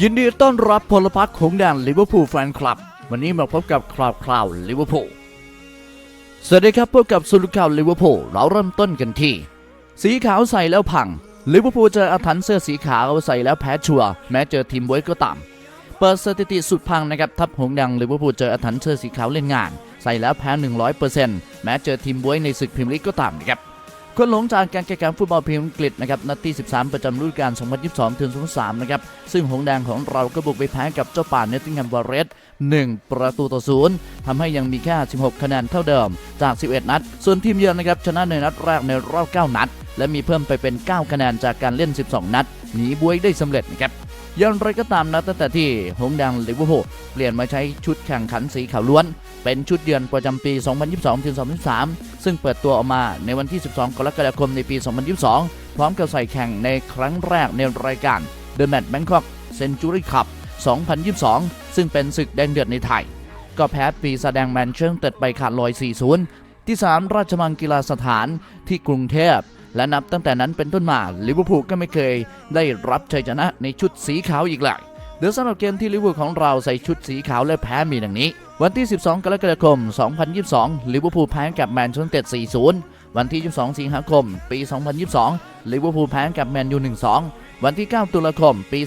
ยินดีต้อนรับพลพรรคของแดนลิเวอร์พูลแฟนคลับ วันนี้มาพบกับคราวคราวลิเวอร์พูลสวัสดีครับพบกับสุลุข่าวลิเวอร์พูลเราเริ่มต้นกันที่ สีขาวใส่แล้วพังลิเวอร์พูลเจออาถรรพ์เสื้อสีขาวใส่แล้วแพ้ชัวแม้เจอทีมไว้ก็ตามเปิดสถิติสุดพังนะครับทัพหงส์แดงลิเวอร์พูลเจออาถรรพ์เสื้อสีขาวเล่นงาน ใส่แล้วแพ้100%แม้เจอทีมบวยในศึกพรีเมียร์ลีกก็ตามนะครับ คนหลงจากการแข่งขันฟุตบอลพรีเมียร์อังกฤษนะครับนัดที่ 13 ประจำฤดูกาล 2022 ถึง 2023 นะครับ ซึ่งหงส์แดงของเราก็บุกไปแพ้กับเจ้าป่าเนตติงแฮมวอร์เรส1 ประตูต่อศูนย์ทำให้ยังมีแค่ 16 คะแนนเท่าเดิมจาก 11 นัด ส่วนทีมเยือนนะครับชนะในนัดแรกในรอบ 9 นัด และมีเพิ่มไปเป็น 9 คะแนนจากการเล่น 12 นัดหนีบวยได้สำเร็จนะครับ อย่างไรก็ตามนะตั้งแต่ที่หงส์แดงลิเวอร์พูลเปลี่ยนมาใช้ชุดแข่งขันสีขาวล้วน เป็นชุดเยือนประจำปี 2022-2023 ซึ่งเปิดตัวออกมาในวันที่ 12 กรกฎาคมในปี 2022 พร้อมกับใส่แข่งในครั้งแรกในรายการ The Match Bangkok Century Cup 2022 ซึ่งเป็นศึกแดงเดือดในไทย ก็แพ้ปีแสดงแมนเชสเตอร์ไปขาดลอย 4-0 ที่ 3 ราชมังกีฬาสถานที่กรุงเทพ และนับตั้งแต่นั้นเป็นต้นมาลิเวอร์พูลก็ไม่เคยได้รับชัยชนะในชุดสีขาวอีกเลยเดี๋ยวสำหรับเกมที่ลิเวอร์พูลของเราใส่ชุดสีขาวและแพ้มีดังนี้ วันที่ 12 กรกฎาคม 2022 ลิเวอร์พูลแพ้กับแมนเชสเตอร์4-0 วันที่ 22 สิงหาคม ปี 2022 ลิเวอร์พูลแพ้กับแมนยู 1-2 วันที่ 9 ตุลาคม ปี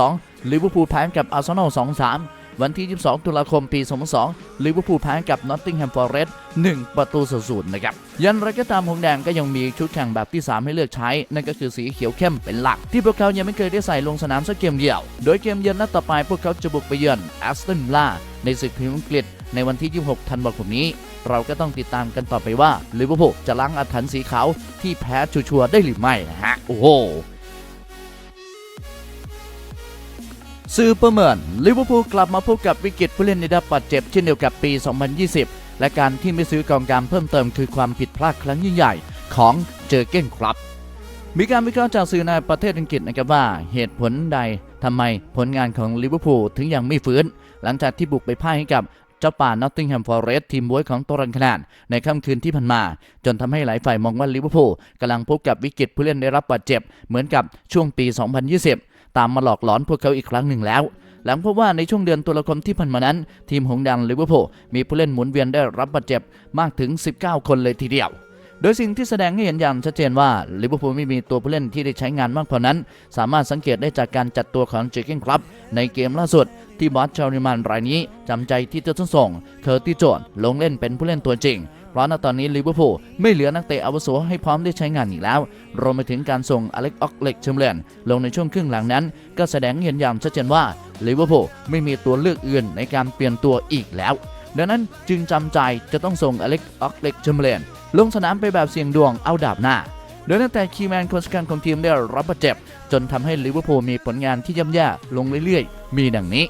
2022 ลิเวอร์พูลแพ้กับอาร์เซนอล 2-3 วันที่ 22 ตุลาคมปี 2002ลิเวอร์พูลแพ้กับนอตติงแฮมฟอร์เรสต์1ประตูศูนย์นะครับ ยันไรก็ตามหงแดงก็ยังมีชุดแข่งแบบที่ 3 ให้เลือกใช้ นั่นก็คือสีเขียวเข้มเป็นหลัก ที่พวกเขายังไม่เคยได้ใส่ลงสนามสักเกมเดียว โดยเกมเยือนนัดต่อไปพวกเขาจะบุกไปเยือนแอสตันวิลล่าในศึกพรีเมียร์อังกฤษในวันที่ 26 ธันวาคมนี้ เราก็ต้องติดตามกันต่อไปว่าลิเวอร์พูลจะล้างอาถรรพ์สีขาวที่แพ้ชัวร์ได้หรือไม่นะฮะโอ้โห ซื้อประเมินลิเวอร์พูลกลับมาพบกับวิกฤตผู้เล่นในดับบาดเจ็บเช่นเดียวกับปี 2020 และการที่ไม่ซื้อกองกลางเพิ่มเติมคือความผิดพลาดครั้งยิ่งใหญ่ของเจอเก้นครับมีการวิเคราะห์จากสื่อในประเทศอังกฤษนะครับว่าเหตุผลใดทำไมผลงานของลิเวอร์พูลถึงยังไม่ฟื้น หลังจากที่บุกไปพ่ายให้กับเจ้าป่านอตติงแฮมฟอร์เรสทีมบวยของตัวรันขนาด ในค่ำคืนที่ผ่านมา จนทำให้หลายฝ่ายมองว่าลิเวอร์พูลกำลังพบกับวิกฤตผู้เล่นได้รับบาดเจ็บ เหมือนกับช่วงปี 2020 ตามมาหลอกหลอนพวกเขาอีกครั้งหนึ่งแล้ว หลังพบว่าในช่วงเดือนตุลาคมที่ผ่านมานั้น ทีมหงส์แดงลิเวอร์พูลมีผู้เล่นหมุนเวียนได้รับบาดเจ็บมากถึง 19 คนเลยทีเดียวโดยสิ่งที่แสดงให้เห็นอย่างชัดเจนว่าลิเวอร์พูลไม่มีตัวผู้เล่นที่ได้ใช้งานมากพอนั้น สามารถสังเกตได้จากการจัดตัวของเจอร์เกนครับในเกมล่าสุด ที่บอสชาวนิมันรายนี้จำใจที่จะต้องส่ง เคอร์ติโจนลงเล่นเป็นผู้เล่นตัวจริง เพราะณตอนนี้ลิเวอร์พูลไม่เหลือนักเตะอาวุโสให้พร้อมได้ใช้งานอีกแล้ว รวมไปถึงการส่งอเล็กออกเล็กเชมเลนลงในช่วงครึ่งหลังนั้น ก็แสดงเห็นอย่างชัดเจนว่าลิเวอร์พูลไม่มีตัวเลือกอื่นในการเปลี่ยนตัวอีกแล้วดังนั้นจึงจำใจจะต้องส่งอเล็กออกเล็กเชมเลนลงสนามไปแบบเสี่ยงดวงเอาดาบหน้าโดยตั้งแต่คีแมนคนสำคัญของทีมได้รับบาดเจ็บ จนทำให้ลิเวอร์พูลมีผลงานที่ย่ำแย่ลงเรื่อยๆ มีดังนี้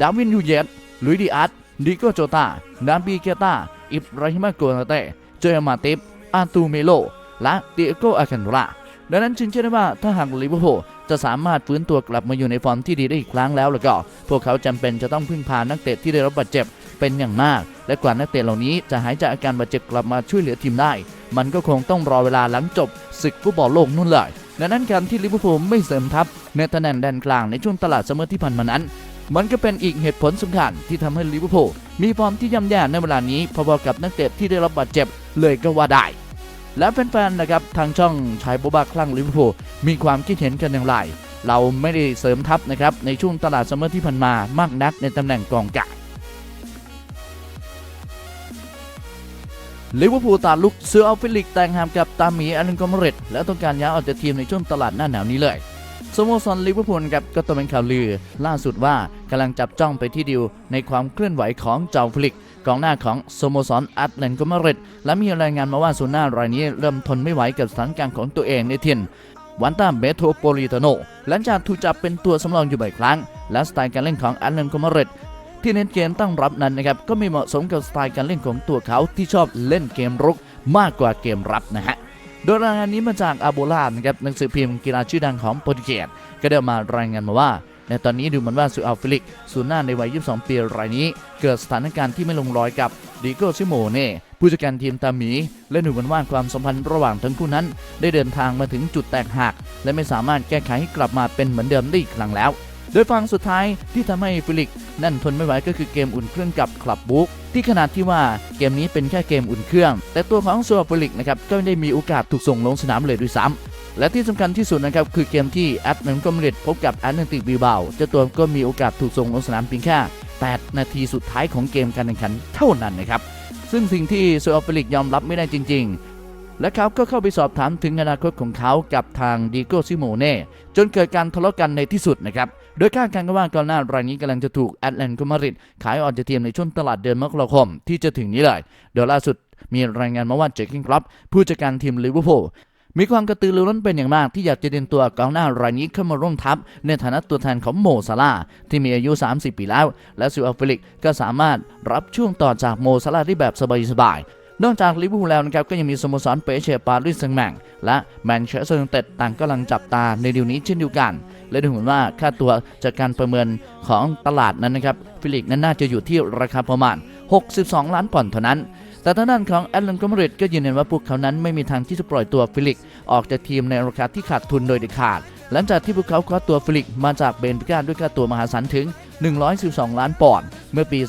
ดาวินยูเยตลุยดิอาร์ตดิโกโจตานาบีเกตา อิบราฮิมาโกนาเตเจอมาติฟอาตูเมโล และเดียโกอาคันราดังนั้นจึงเชื่อได้ว่าถ้าหากลิเวอร์พูลจะสามารถฟื้นตัวกลับมาอยู่ในฟอร์มที่ดีได้อีกครั้งแล้วแล้วก็ พวกเขาจำเป็นจะต้องพึ่งพานักเตะที่ได้รับบาดเจ็บเป็นอย่างมาก และกว่านักเตะเหล่านี้จะหายจากอาการบาดเจ็บกลับมาช่วยเหลือทีมได้ มันก็คงต้องรอเวลาหลังจบศึกฟุตบอลโลกนู่นเลยดังนั้นการที่ลิเวอร์พูลไม่เสริมทัพในตำแหน่งแดนกลางในช่วงตลาดซัมเมอร์ที่ผ่านมานั้น มันก็เป็นอีกเหตุผลสำคัญที่ทำให้ลิเวอร์พูลมีฟอร์มที่ย่ำแย่ในเวลานี้พอๆกับนักเตะที่ได้รับบาดเจ็บเลยก็ว่าได้และแฟนๆ นะครับ ทางช่องชายโบบาคลั่งลิเวอร์พูลมีความคิดเห็นกันอย่างไร เราไม่ได้เสริมทัพนะครับ ในช่วงตลาดซัมเมอร์ที่ผ่านมามากนักในตำแหน่งกองกลางลิเวอร์พูลตาลุกเซอร์อัลฟิลิกแต่งหามกับตาหมีอันกอมเรตและต้องการย้ายออกจากทีมในช่วงตลาดหน้าหนาวนี้เลยสโมสรลิเวอร์พูลครับก็ต้องเป็นข่าวลือ ล่าสุดว่า กำลังจับจ้องไปที่ดิวในความเคลื่อนไหวของเจ้าฟลิกกองหน้าของสโมสรอัตแลนโกมาริดและมีรายงานมาว่าซูน่ารายนี้เริ่มทนไม่ไหวกับสถานการณ์ของตัวเองในถิ่นวันตาเมโทรโปลิตโนหลังจากถูกจับเป็นตัวสำรองอยู่บ่อยครั้ง และสไตล์การเล่นของอัตแลนโกมาริดที่เน้นเกมตั้งรับนั้นนะครับก็ไม่เหมาะสมกับสไตล์การเล่นของตัวเขาที่ชอบเล่นเกมรุกมากกว่าเกมรับนะฮะโดยรายงานนี้มาจากอาโบลานะครับหนังสือพิมพ์กีฬาชื่อดังของโปรตุเกสก็ได้มารายงานมาว่า ในตอนนี้ดูเหมือนว่าซูอัลฟิลิกศูนย์หน้าในวัย 22 ปีรายนี้ เกิดสถานการณ์ที่ไม่ลงรอยกับดิโก้ซิโมเน่ผู้จัดการทีมตาหมี และดูเหมือนว่าความสัมพันธ์ระหว่างทั้งคู่นั้น ได้เดินทางมาถึงจุดแตกหัก และไม่สามารถแก้ไขให้กลับมาเป็นเหมือนเดิมได้อีกครั้งแล้ว โดยฟังสุดท้ายที่ทำให้ฟิลิกนั่นทนไม่ไหวก็คือเกมอุ่นเครื่องกับคลับบุ๊กที่ขนาดที่ว่าเกมนี้เป็นแค่เกมอุ่นเครื่อง แต่ตัวของซัวฟิลิกนะครับก็ไม่ได้มีโอกาสถูกส่งลงสนามเลยด้วยซ้ำ และที่สำคัญที่สุดนะครับคือเกมที่แอตเลนก็มาดริดพบกับแอตเลนติกบีเบาเจ้าตัวก็มีโอกาสถูกส่งลงสนามเพียงแค่ 8 นาทีสุดท้ายของเกมการแข่งขันเท่านั้นนะครับซึ่งสิ่งที่โซอฟิลิกยอมรับไม่ได้จริง ๆ และเขาก็เข้าไปสอบถามถึงอนาคตของเขากับทางดิโกซิโมเน่จนเกิดการทะเลาะกันในที่สุดนะครับโดยคาดการณ์กันว่ากองหน้ารายนี้กำลังจะถูกแอตแลนติกมาริดขายออกจากทีมในช่วงตลาดเดือนมกราคมที่จะถึงนี้เลยโดยล่าสุดมีรายงานมาว่าเจคกิงครับผู้จัดการทีมลิเวอร์พูล มีความกระตือรือร้นเป็นอย่างมากที่อยากจะเดินตัวกองหน้ารายนี้เข้ามาร่วมทัพ ในฐานะตัวแทนของโมซาลาที่มีอายุ 30 ปีแล้ว และซูอัลฟิลิกก็สามารถรับช่วงต่อจากโมซาลาได้แบบสบายๆนอกจากลิเวอร์พูลแล้วนะครับก็ยังมีสโมสรเปเชปารีสแซงต์แมงและแมนเชสเตอร์ยูไนเต็ดต่างกำลังจับตาในดีลนี้เช่นเดียวกัน และดูเหมือนว่าค่าตัวจากการประเมินของตลาดนั้นนะครับฟิลิกนั้นน่าจะอยู่ที่ราคาประมาณ 62 ล้านปอนด์เท่านั้น แต่ทางด้านของแอตเลนติกมาริดก็ยืนยันว่าพวกเขานั้นไม่มีทางที่จะปล่อยตัวฟิลิกออกจากทีมในราคาที่ขาดทุนโดยเด็ดขาด หลังจากที่พวกเขาคว้าตัวฟิลิกมาจากเบนฟิก้าด้วยค่าตัวมหาศาลถึง 112 ล้านปอนด์เมื่อปี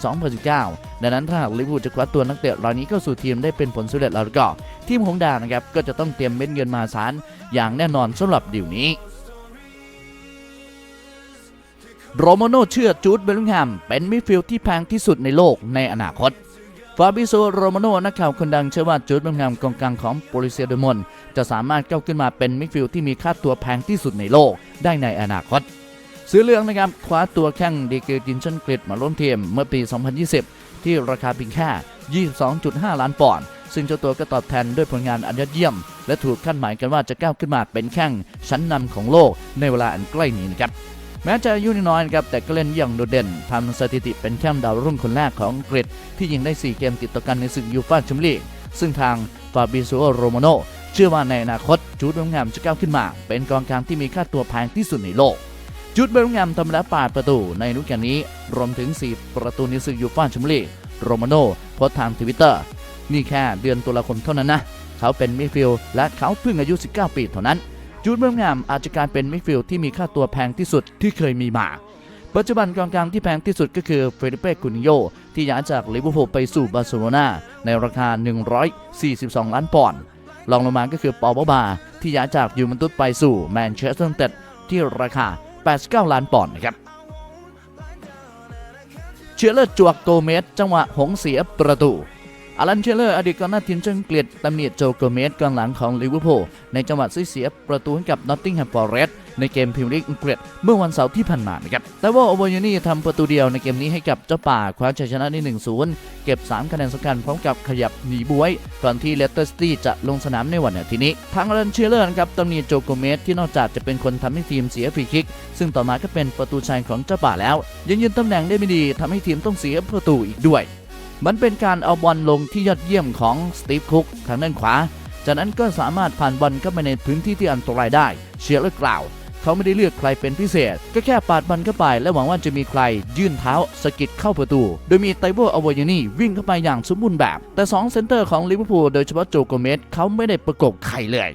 2019 ดังนั้นถ้าหากลิเวอร์พูลจะคว้าตัวนักเตะเหล่านี้เข้าสู่ทีมได้เป็นผลสำเร็จแล้วก็ ทีมของดานะครับก็จะต้องเตรียมเม็ดเงินมหาศาลอย่างแน่นอนสำหรับดีลนี้โรโมโนเชื่อจูดเบลลิงแฮมเป็นมิดฟิลด์ที่แพงที่สุดในโลกในอนาคต ฟาบิโซโรมาโนนักข่าวคนดังเชื่อว่าจูดเบลลิงแฮมกองกลางของโปลิเซียดมอนจะสามารถก้าวขึ้นมาเป็นมิดฟิลด์ที่มีค่าตัวแพงที่สุดในโลกได้ในอนาคตซื้อเรื่องนะครับคว้าตัวแข้งดีเกอร์จินชันกริดมาร่วมทีมเมื่อปี 2020 ที่ราคาเพียงแค่ 22.5 ล้านปอนด์ซึ่งเจ้าตัวก็ตอบแทนด้วยผลงานอันยอดเยี่ยม และถูกคาดหมายกันว่าจะก้าวขึ้นมาเป็นแข้งชั้นนำของโลกในเวลาอันใกล้นี้นะครับ แม้จะอายุน้อยครับแต่ก็เล่นอย่างโดดเด่นทำสถิติเป็นแชมป์ดาวรุ่งคนแรกของอังกฤษ ที่ยิงได้ 4 เกมติดต่อกันในศึกยูฟ่าแชมเปี้ยนลีกซึ่งทางฟาบิโซโรมาโนเชื่อว่าในอนาคตจูดเบลงแฮมจะก้าวขึ้นมา เป็นกองกลางที่มีค่าตัวแพงที่สุดในโลก จูดเบลงแฮมทำไปแล้ว8ประตูในฤดูกาลนี้ รวมถึง 4 ประตูในศึกยูฟ่าแชมเปี้ยนลีกโรมาโนโพสทางทวิตเตอร์นี่แค่เดือนตุลาคมเท่านั้นนะ เขาเป็นมิดฟิลด์และเขาเพิ่งอายุ 19 ปีเท่านั้น จูดเบลลิงแฮมอาจจะกลายเป็นมิดฟิลด์ที่มีค่าตัวแพงที่สุดที่เคยมีมาปัจจุบันกองกลางที่แพงที่สุดก็คือเฟริเป้กุนิโยที่ย้ายจากลิเวอร์พูลไปสู่บาร์เซโลนาในราคา 142 ล้านปอนด์รองลงมาก็คือปอลบา ที่ย้ายจากยูเวนตุสไปสู่แมนเชสเตอร์ยูไนเต็ดที่ราคา 89 ล้านปอนด์นะครับเชลเลอร์จวกโกเมสจังหวะหงเสียประตู อลันเชลเลอร์อดีตกองหน้าทีมจังเกลียดตำหนิโจโกเมสกองหลังของลิเวอร์พูลในจังหวะเสียประตูให้กับนอตติงแฮมฟอร์เรสต์ในเกมพรีเมียร์ลีกอังกฤษเมื่อวันเสาร์ที่ผ่านมานะครับแต่ว่าโอโบยานี่ทำประตูเดียวในเกมนี้ให้กับเจ้าป่าคว้าชัยชนะได้1-0 เก็บ 3 คะแนนสำคัญพร้อมกับขยับหนีบวยก่อนที่เลสเตอร์ซิตี้จะลงสนามในวันอาทิตย์นี้ทางอลันเชลเลอร์นะครับตำหนิโจโกเมสที่นอกจากจะเป็นคนทำให้ทีมเสียฟรีคิก ซึ่งต่อมาก็เป็นประตูชัยของเจ้าป่าแล้วยังยืนตำแหน่งได้ไม่ดีทำให้ทีมต้องเสียประตูอีกด้วย มันเป็นการเอาบอลลงที่ยอดเยี่ยมของสตีฟคุกทางด้านขวา จากนั้นก็สามารถผ่านบอลเข้าไปในพื้นที่ที่อันตรายได้ เชียร์เลอกล่าว เขาไม่ได้เลือกใครเป็นพิเศษ ก็แค่ปาดบอลเข้าไป และหวังว่าจะมีใครยื่นเท้าสกิดเข้าประตู โดยมีไตโวอวอยานี่วิ่งเข้าไปอย่างสมบูรณ์แบบ แต่ 2 เซนเตอร์ของลิเวอร์พูลโดยเฉพาะโจโกเมสเขาไม่ได้ประกบใครเลย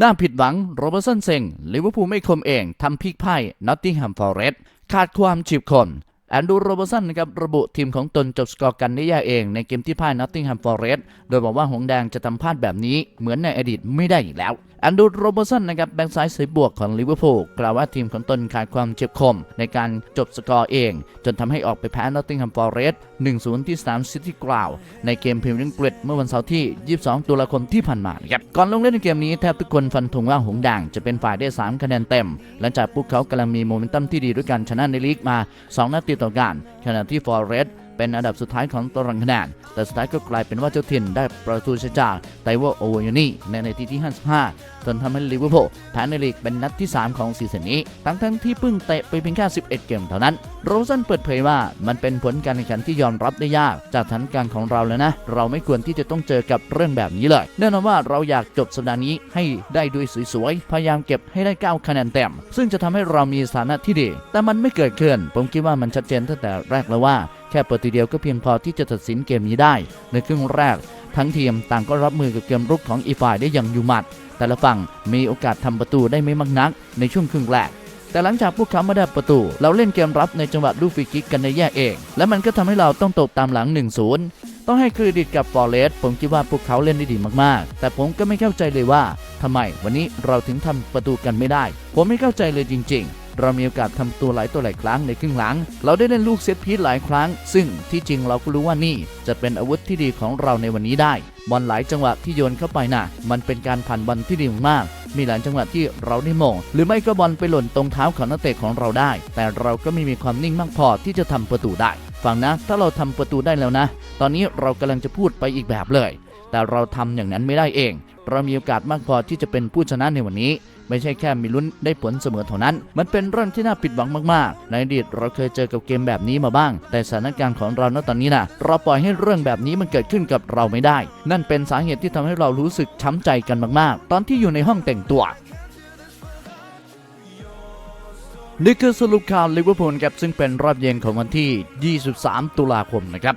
น่าผิดหวังโรเบอร์สันเซ็งลิเวอร์พูลไม่คมเองทำพลิกไพ่นอตติงแฮมฟอร์เรสต์ขาดความจีบคน แอนดูโรเบอร์สันนะครับระบุทีมของตนจบสกอร์กันได้แย่เองในเกมที่พ่ายนอตติงแฮมฟอร์เรสต์โดยบอกว่าหงแดงจะทำพลาดแบบนี้เหมือนในอดีตไม่ได้อีกแล้วแอนดูโรเบอร์สันนะครับแบ็กซ้ายสายบวกของลิเวอร์พูลกล่าวว่าทีมของตนขาดความเจ็บคม ในการจบสกอร์เอง จนทำให้ออกไปแพ้นอตติงแฮมฟอร์เรสต์1-0 ที่สนามซิตี้กราวในเกมพรีเมียร์ลีกเมื่อวันเสาร์ที่ 22 ตุลาคมที่ผ่านมานครับก่อนลงเล่นในเกมนี้แทบทุกคนฟันธงว่าหงแดงจะเป็นฝ่ายได้ 3 คะแนนเต็ม หลังจากพวกเขากำลังมีโมเมนตัมที่ดีด้วยการชนะในลีกมา 2 นัดติดต่อการขณะที่ฟอร์เรส เป็นอันดับสุดท้ายของตารางคะแนน แต่สุดท้ายก็กลายเป็นว่าเจ้าถิ่นได้ประตูชัยจากไตโวโอวานี่ในนาทีที่ 55 จนทำให้ลิเวอร์พูลแพ้ในลีกเป็นนัดที่ 3 ของซีซั่นนี้ ทั้งทั้งที่เพิ่งเตะไปเพียงแค่ 11 เกมเท่านั้น โรซันเปิดเผยว่ามันเป็นผลการแข่งขันที่ยอมรับได้ยาก จากสถานการณ์ของเราแล้วนะ เราไม่ควรที่จะต้องเจอกับเรื่องแบบนี้เลย แน่นอนว่าเราอยากจบสัปดาห์นี้ให้ได้ด้วยสวยๆ พยายามเก็บให้ได้ 9 คะแนนเต็ม ซึ่งจะทำให้เรามีสถานะที่ดี แต่มันไม่เกิดขึ้น ผมคิดว่ามันชัดเจนตั้งแต่แรกแล้วว่า แค่ประตูเดียวก็เพียงพอที่จะตัดสินเกมนี้ได้ ในครึ่งแรก ทั้งทีมต่างก็รับมือกับเกมรุกของอีกฝ่ายได้อย่างอยู่หมัด แต่ละฝั่งมีโอกาสทำประตูได้ไม่มากนัก ในช่วงครึ่งแรกแต่หลังจากพวกเขามาได้ประตู เราเล่นเกมรับในจังหวะลูกฟรีคิกกันในแยกเอง และมันก็ทำให้เราต้องตกตามหลัง 1-0 ต้องให้เครดิตกับฟอร์เรสผมคิดว่าพวกเขาเล่นได้ดีมากๆ แต่ผมก็ไม่เข้าใจเลยว่าทำไมวันนี้เราถึงทำประตูกันไม่ได้ ผมไม่เข้าใจเลยจริง ๆ เรามีโอกาสทำตัวหลายตัวหลายครั้งในครึ่งหลัง เราได้เล่นลูกเซตพีซหลายครั้ง ซึ่งที่จริงเราก็รู้ว่านี่ จะเป็นอาวุธที่ดีของเราในวันนี้ได้ บอลหลายจังหวะที่โยนเข้าไปน่ะ มันเป็นการผ่านบอลที่ดีมากมีหลายจังหวะที่เราได้มอง หรือไม่ก็บอลไปหล่นตรงเท้าของนักเตะของเราได้ แต่เราก็ไม่มีความนิ่งมากพอที่จะทำประตูได้ ฟังนะ ถ้าเราทำประตูได้แล้วนะ ตอนนี้เรากำลังจะพูดไปอีกแบบเลย แต่เราทำอย่างนั้นไม่ได้เอง เรามีโอกาสมากพอที่จะเป็นผู้ชนะในวันนี้ ไม่ใช่แค่มีลุ้นได้ผลเสมอเท่านั้น มันเป็นเรื่องที่น่าผิดหวังมากๆ ในอดีตเราเคยเจอกับเกมแบบนี้มาบ้าง แต่สถานการณ์ของเราณตอนนี้นะเราปล่อยให้เรื่องแบบนี้มันเกิดขึ้นกับเราไม่ได้ นั่นเป็นสาเหตุที่ทำให้เรารู้สึกช้ำใจกันมากๆ ตอนที่อยู่ในห้องแต่งตัวนี่คือสรุปข่าวลิเวอร์พูลครับซึ่งเป็นรอบเย็นของวันที่ 23 ตุลาคมนะครับ